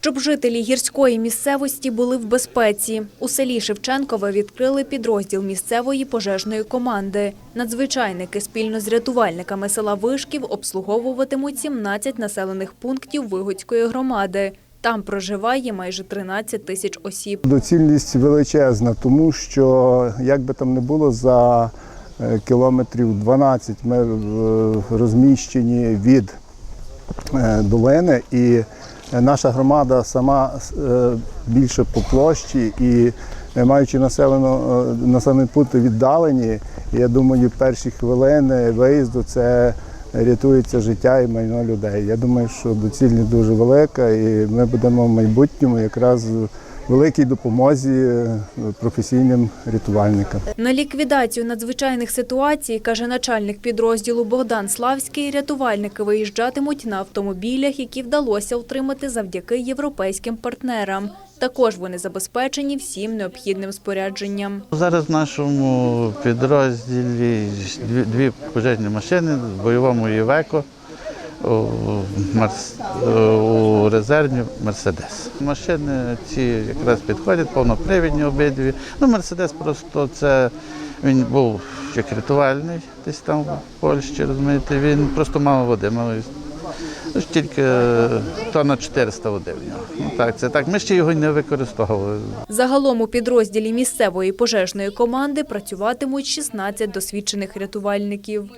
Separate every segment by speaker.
Speaker 1: Щоб жителі гірської місцевості були в безпеці, у селі Шевченкове відкрили підрозділ місцевої пожежної команди. Надзвичайники спільно з рятувальниками села Вишків обслуговуватимуть 17 населених пунктів Вигодської громади. Там проживає майже 13 тисяч осіб.
Speaker 2: Доцільність величезна, тому що як би там не було за е, кілометрів 12 ми е, розміщені від е, долини, і наша громада сама е, більше по площі і е, маючи населено, е, населені пункти віддалені, я думаю, перші хвилини виїзду це рятується життя і майно людей. Я думаю, що доцільність дуже велика, і ми будемо в майбутньому якраз великій допомозі е, професійним рятувальникам.
Speaker 1: На ліквідацію надзвичайних ситуацій, каже начальник підрозділу Богдан Славський, рятувальники виїжджатимуть на автомобілях, які вдалося утримати завдяки європейським партнерам. Також вони забезпечені всім необхідним спорядженням.
Speaker 3: Зараз в нашому підрозділі дві, дві пожежні машини в бойовому Євеко, у, резервні Мерседес. Машини ці якраз підходять, повнопривідні обидві. Ну, Мерседес просто це він був як рятувальний десь там в Польщі, розумієте, він просто мав води. Мав, ну, тільки тонна 400 води в нього. Ну, так, це так. Ми ще його не використовували.
Speaker 1: Загалом у підрозділі місцевої пожежної команди працюватимуть 16 досвідчених рятувальників.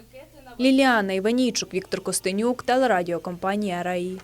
Speaker 1: Ліліана Іванійчук, Віктор Костенюк, телерадіокомпанія «Раї».